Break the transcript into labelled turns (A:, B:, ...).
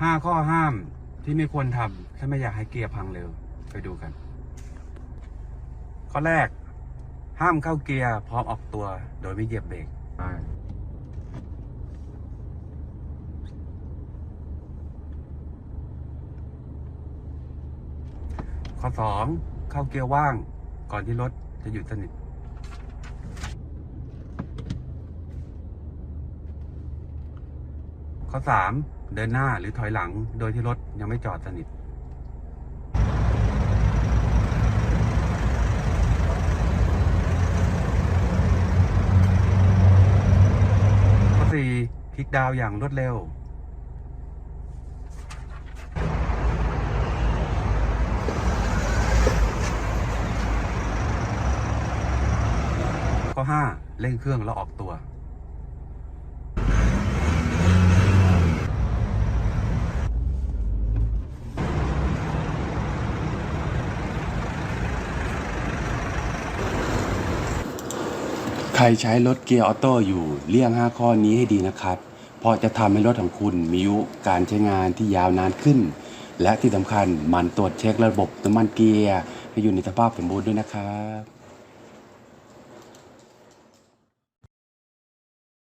A: ห้าข้อห้ามที่ไม่ควรทำถ้าไม่อยากให้เกียร์พังเร็ว ไปดูกัน ข้อแรก ห้ามเข้าเกียร์พร้อมออกตัว โดยไม่เหยียบเบรกข้อสองเข้าเกียร์ว่าง ก่อนที่รถจะหยุดสนิทข้อสาม เดินหน้าหรือถอยหลังโดยที่รถยังไม่จอดสนิทข้อสี่คลิกดาวอย่างรวดเร็วข้อห้าเร่งเครื่องแล้วออกตัว
B: ใครใช้รถเกียร์ออโต้อยู่เลี่ยง 5 ข้อนี้ให้ดีนะครับ เพราะจะทำให้รถของคุณมีอายุการใช้งานที่ยาวนานขึ้น และที่สำคัญหมันตรวจเช็คระบบน้ำมันเกียร์ให้อยู่ในสภาพสมบูรณ์ด้วยนะครับ